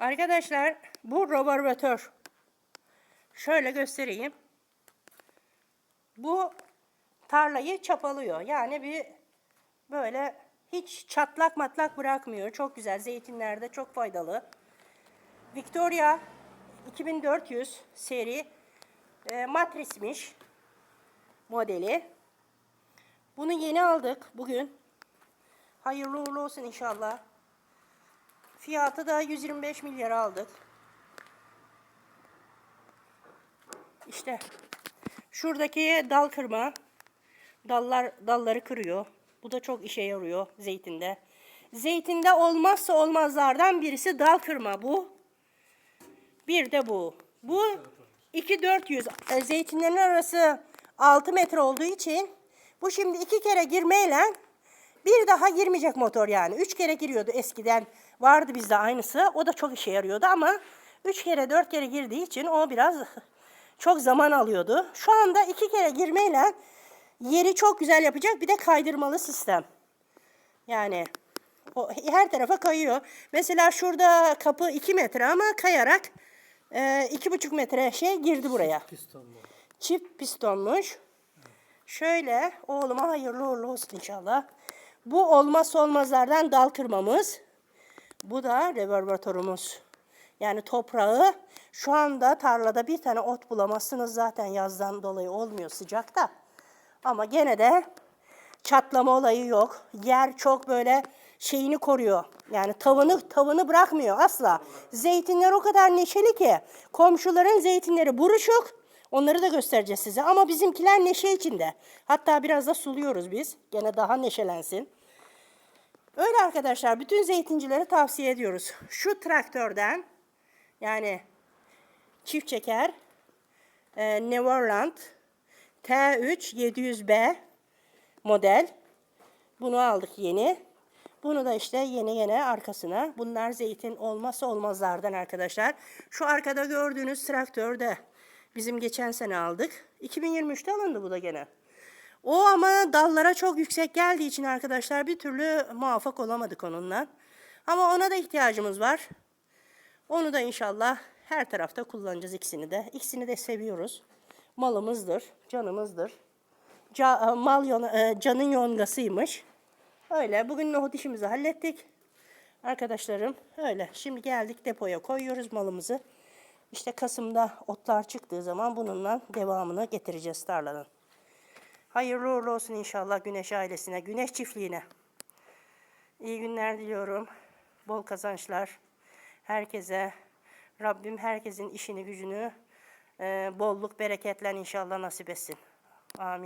Arkadaşlar bu roboratör. Şöyle göstereyim. Bu tarlayı çapalıyor. Yani bir böyle hiç çatlak matlak bırakmıyor. Çok güzel. Zeytinlerde çok faydalı. Victoria 2400 seri e, matrismiş modeli. Bunu yeni aldık bugün. Hayırlı uğurlu olsun inşallah. Fiyatı da 125 milyar aldık. İşte şuradaki dal kırma dallar dalları kırıyor. Bu da çok işe yarıyor zeytinde. Zeytinde olmazsa olmazlardan birisi dal kırma bu. Bir de bu. Bu 2400 e, zeytinlerin arası 6 metre olduğu için bu şimdi iki kere girmeyle bir daha girmeyecek motor yani. Üç kere giriyordu eskiden. Vardı bizde aynısı. O da çok işe yarıyordu ama üç kere dört kere girdiği için o biraz çok zaman alıyordu. Şu anda iki kere girmeyle yeri çok güzel yapacak. Bir de kaydırmalı sistem. Yani o her tarafa kayıyor. Mesela şurada kapı 2 metre ama kayarak e, iki buçuk metre şey girdi buraya. Piston bu. Çift pistonmuş. Şöyle oğluma hayırlı uğurlu olsun inşallah. Bu olmazsa olmazlardan dal kırmamız. Bu da reverbatörümüz. Yani toprağı şu anda tarlada bir tane ot bulamazsınız zaten yazdan dolayı olmuyor sıcakta. Ama gene de çatlama olayı yok. Yer çok böyle şeyini koruyor. Yani tavını tavını bırakmıyor asla. Zeytinler o kadar neşeli ki komşuların zeytinleri buruşuk. Onları da göstereceğiz size ama bizimkiler neşe içinde. Hatta biraz da suluyoruz biz. Gene daha neşelensin. Öyle arkadaşlar bütün zeytincilere tavsiye ediyoruz. Şu traktörden yani çift çeker e, Neverland T3 700B model. Bunu aldık yeni. Bunu da işte yeni yeni arkasına. Bunlar zeytin olmazsa olmazlardan arkadaşlar. Şu arkada gördüğünüz traktör de bizim geçen sene aldık. 2023'te alındı bu da gene. O ama dallara çok yüksek geldiği için arkadaşlar bir türlü muvaffak olamadık onunla. Ama ona da ihtiyacımız var. Onu da inşallah her tarafta kullanacağız ikisini de. İkisini de seviyoruz. Malımızdır, canımızdır. Ca- mal yon- e, canın yongasıymış. Öyle. Bugün nohut işimizi hallettik. Arkadaşlarım öyle. Şimdi geldik depoya koyuyoruz malımızı. İşte Kasım'da otlar çıktığı zaman bununla devamını getireceğiz tarladan. Hayırlı uğurlu olsun inşallah Güneş ailesine, Güneş çiftliğine. İyi günler diliyorum. Bol kazançlar herkese. Rabbim herkesin işini gücünü e, bolluk bereketle inşallah nasip etsin. Amin.